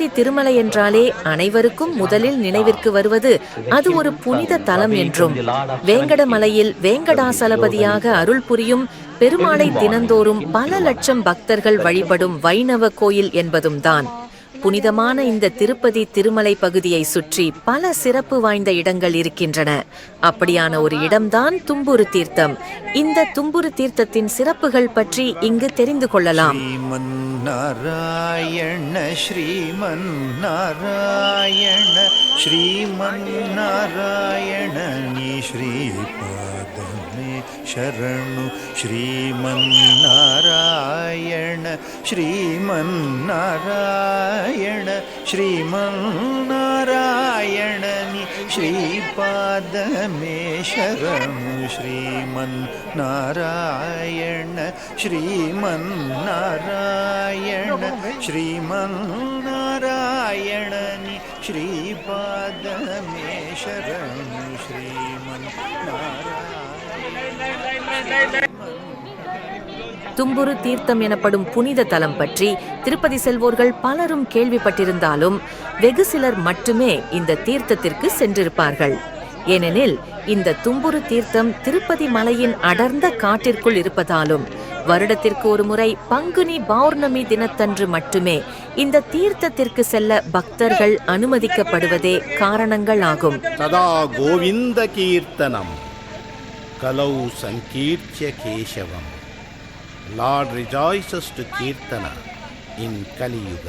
திருப்பதி திருமலை என்றாலே அனைவருக்கும் முதலில் நினைவிற்கு வருவது அது ஒரு புனித தலம் என்றும். வேங்கடமலையில் வேங்கடாசலபதியாக அருள் புரியும் பெருமாளை தினந்தோறும் பல லட்சம் பக்தர்கள் வழிபடும் வைணவ கோயில் என்பதும் தான் புனிதமான இந்த திருப்பதி திருமலை பகுதியை சுற்றி பல சிறப்பு வாய்ந்த இடங்கள் இருக்கின்றன. அப்படியான ஒரு இடம்தான் தும்புரு தீர்த்தம். இந்த தும்புரு தீர்த்தத்தின் சிறப்புகள் பற்றி இங்கு தெரிந்து கொள்ளலாம். நாராயண ஸ்ரீமன் நாராயண ஸ்ரீமன் நாராயண நீ ஸ்ரீ पादमे शरण श्रीमन्नारायण श्रीमन्नारायण श्रीपाद श्रीपादमे शरणु श्रीमन्नारायण श्रीमन्नारायण श्रीमन् नी श्रीपादमे शरणु श्रीमन्नारायण தும்புரு தீர்த்தம் எனப்படும் புனித தலம் பற்றி திருப்பதி செல்வோர்கள் பலரும் கேள்விப்பட்டிருந்தாலும் வெகு சிலர் மட்டுமே இந்த தீர்த்தத்திற்கு சென்றிருப்பார்கள் ஏனெனில் இந்த தும்புரு தீர்த்தம் திருப்பதி மலையின் அடர்ந்த காட்டிற்குள் இருப்பதாலும் வருடத்திற்கு ஒரு முறை பங்குனி பௌர்ணமி தினத்தன்று மட்டுமே இந்த தீர்த்தத்திற்கு செல்ல பக்தர்கள் அனுமதிக்கப்படுவதே காரணங்கள் ஆகும். ததா கோவிந்த கீர்த்தனம். கலௌ சங்கீர்த்திய கேசவம். Lord rejoices to kirtana in Kaliyuga.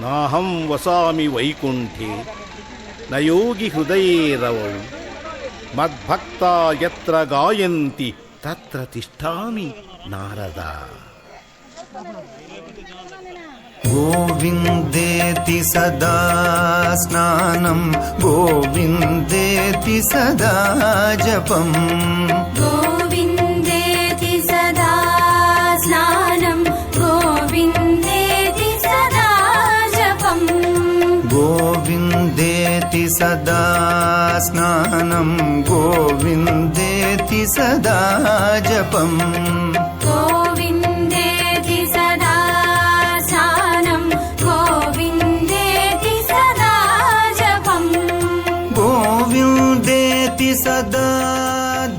நாகம் வசாமி வைகுண்டே. நயோகி ஹுதயே ரவம் மத்பக்தா யத்ர காயந்தி. తత్ర తిష్టామి నారద. గోవిందేతి సదా స్నానం గోవిందేతి సదా జపం. గోవిందేతి సదా స్నానం గోవిందేతి సదా జపం. గోవిందేతి సదా స్నానం गोविन्देति सदा जपम् गोविन्देति सदा स्नानं गोविन्देति सदा जपम् गोविन्देति सदा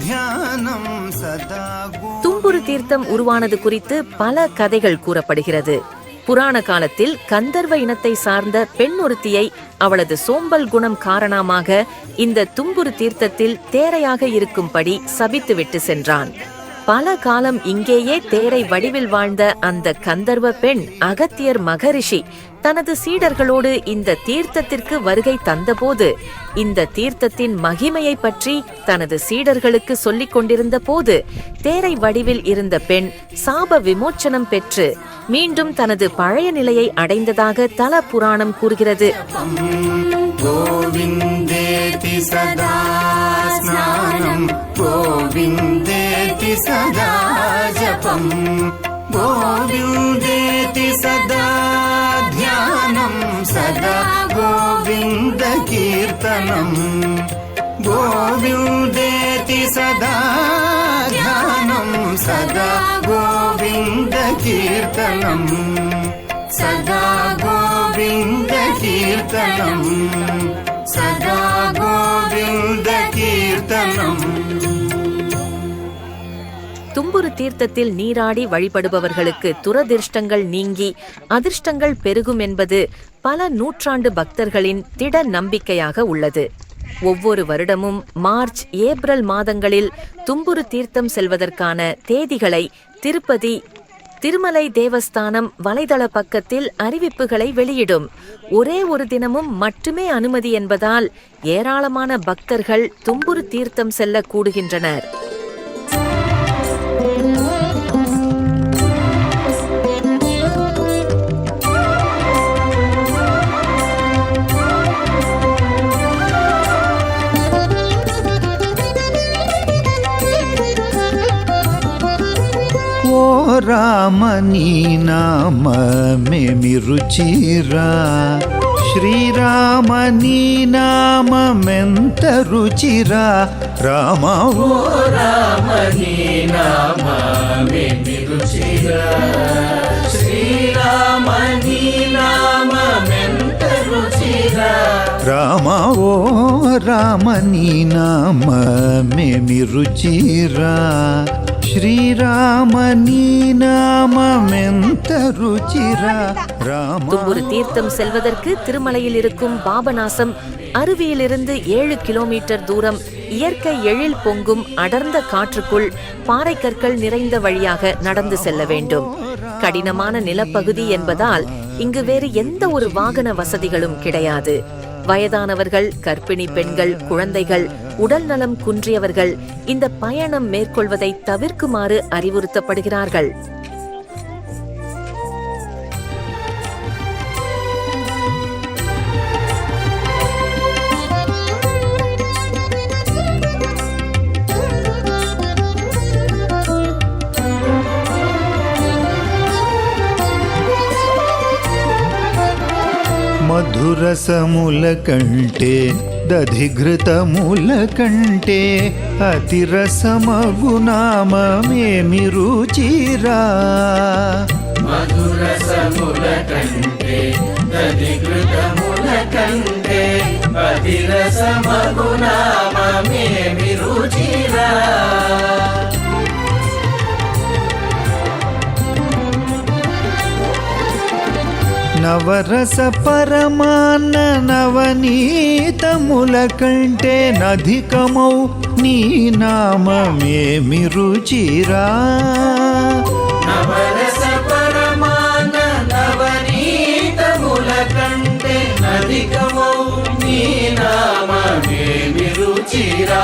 ध्यानं सदा गो தும்புரு தீர்த்தம் உருவானது குறித்து பல கதைகள் கூறப்படுகிறது புராண காலத்தில் கந்தர்வ இனத்தை சார்ந்த பெண் ஒருத்தியை அவளது சோம்பல் குணம் காரணமாக இந்த தும்புரு தீர்த்தத்தில் தேரையாக இருக்கும்படி சபித்துவிட்டு சென்றான். பல காலம் இங்கேயே தேரை வடிவில் வாழ்ந்த அந்த கந்தர்வ பெண் அகத்தியர் மகரிஷி தனது சீடர்களோடு இந்த தீர்த்தத்திற்கு வருகை தந்தபோது இந்த தீர்த்தத்தின் மகிமையை பற்றி தனது சீடர்களுக்கு சொல்லிக் கொண்டிருந்த போது தேரை வடிவில் இருந்த பெண் சாப விமோச்சனம் பெற்று மீண்டும் தனது பழைய நிலையை அடைந்ததாக தல புராணம் கூறுகிறது. கோவிந்தேதி சதா सदा गोविन्दकीर्तनम् गोविन्देति सदा ध्यानं सदा गोविन्दकीर्तनम् सदा गोविन्दकीर्तनम् सदा தீர்த்தத்தில் நீராடி வழிபடுபவர்களுக்கு துரதிர்ஷ்டங்கள் நீங்கி அதிர்ஷ்டங்கள் பெருகும் என்பது பல நூற்றாண்டு பக்தர்களின் திட நம்பிக்கையாக உள்ளது. ஒவ்வொரு வருடமும் மார்ச் ஏப்ரல் மாதங்களில் தும்புரு தீர்த்தம் செல்வதற்கான தேதிகளை திருப்பதி திருமலை தேவஸ்தானம் வலைதள பக்கத்தில் அறிவிப்புகளை வெளியிடும். ஒரே ஒரு தினமும் மட்டுமே அனுமதி என்பதால் ஏராளமான பக்தர்கள் தும்புரு தீர்த்தம் செல்ல கூடுகின்றனர். ఓ రామనీ నామమేమి రుచిరా శ్రీరామనీ నామమెంత రుచిరా. రామ ఓ శ్రీరామని నామ రామ ఓ రామ నీ నామమేమి రుచిరా శ్రీరామ నీ నామమెంత రుచిరా రామ தும்புரு தீர்த்தம் செல்வதற்கு திருமலையில் இருக்கும் பாபநாசம் அருவியிலிருந்து ஏழு கிலோமீட்டர் தூரம் இயற்கை எழில் பொங்கும் அடர்ந்த காற்றுக்குள் பாறைக்கற்கள் நிறைந்த வழியாக நடந்து செல்ல வேண்டும் கடினமான நிலப்பகுதி என்பதால் இங்கு வேறு எந்த ஒரு வாகன வசதிகளும் கிடையாது வயதானவர்கள் கர்ப்பிணி பெண்கள் குழந்தைகள் உடல் நலம் குன்றியவர்கள் இந்த பயணம் மேற்கொள்வதை தவிர்க்குமாறு அறிவுறுத்தப்படுகிறார்கள். మధురసముల కంటే దధిఘృతముల కంటే అతిరసమగునామేమి రుచిరా? మధురసముల కంటే దధికృతముల కంటే అతిరసమగు రుచిరా? నవరస పరమాన్న నవనీతముల కంటే నధికమౌ నీ నామమేమి రుచిరా నవరస పరమాన్న నవనీతముల కంటే నధికమౌ నీ నామమేమి రుచిరా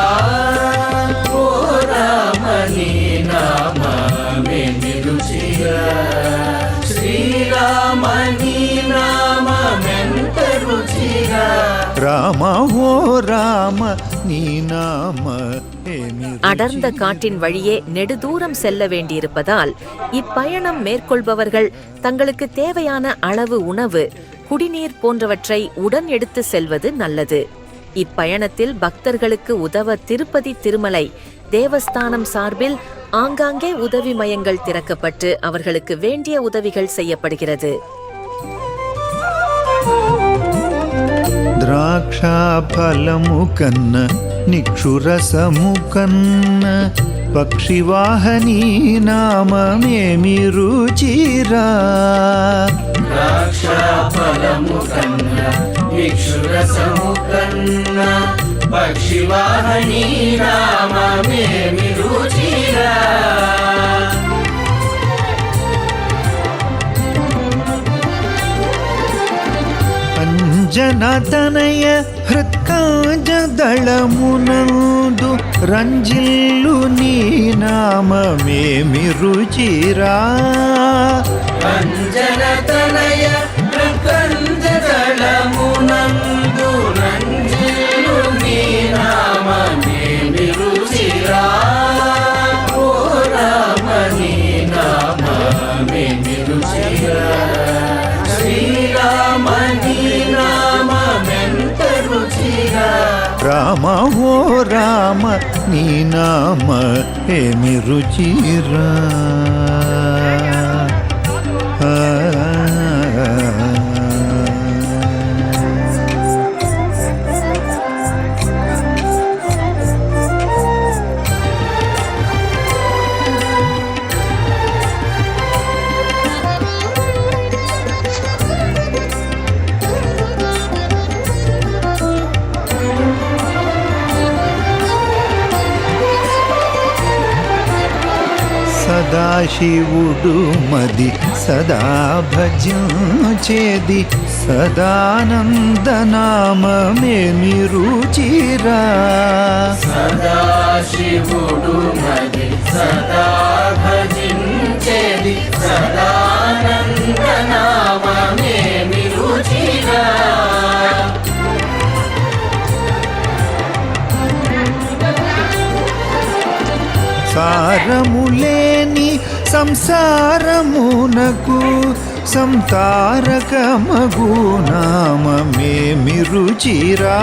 அடர்ந்த காட்டின் வழியே நெடுதூரம் செல்ல வேண்டியிருப்பதால் இப்பயணம் மேற்கொள்பவர்கள் தங்களுக்கு தேவையான அளவு உணவு குடிநீர் போன்றவற்றை உடன் எடுத்து செல்வது நல்லது. இப்பயணத்தில் பக்தர்களுக்கு உதவ திருப்பதி திருமலை தேவஸ்தானம் சார்பில் ஆங்காங்கே உதவி மையங்கள் திறக்கப்பட்டு அவர்களுக்கு வேண்டிய உதவிகள் செய்யப்படுகிறது. ద్రాక్షాఫలము కన్న నిక్షురసము కన్న పక్షివాహనీ నామేమి రుచిరా ద్రాక్షాఫలము కన్న విక్షురసము కన్న పక్షివాహని నామేమి రుచిరా జనతనయ హృత్కాజ దళమునందు రంజిల్లు నీ నామమేమి రుచిరా రంజనతనయ అంజనతనయ దళము రామ నీ నామ ఏమి రుచిరా? సదాశివుడు మది సదా భజించేది సదానందనామమేమి రుచిరా సదాశివుడు మది సదా భజించేది సదానందనామమేమి రుచిరా సారములేని సంసారమునకు సంతారకమగు నామమేమి మిరుచిరా.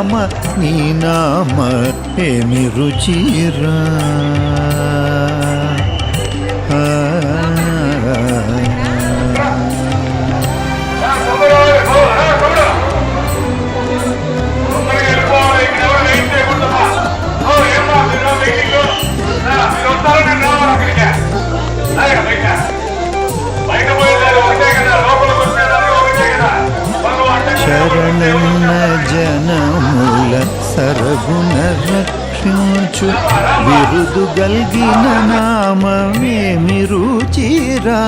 రామ నీ నామ ఏమి రుచిరా శరణన్న సరగుణ రక్షించు విరుదు గల్గిన నామమేమి రుచిరా?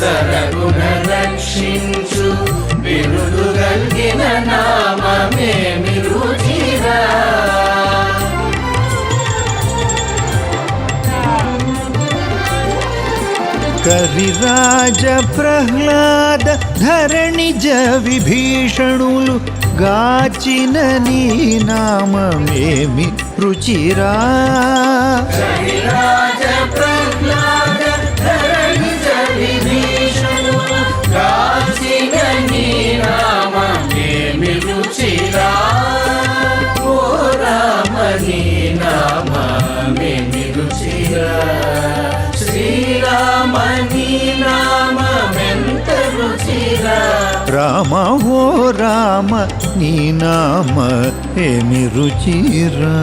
సరగుణ రక్షించు విరుదు గల్గిన నామమేమి కవిరాజ ప్రహ్లాద ధరణిజ విభీషణులు గాచిన నీ నామేమి రుచిరా? రామ నీ నామ ఏమి రుచిరా?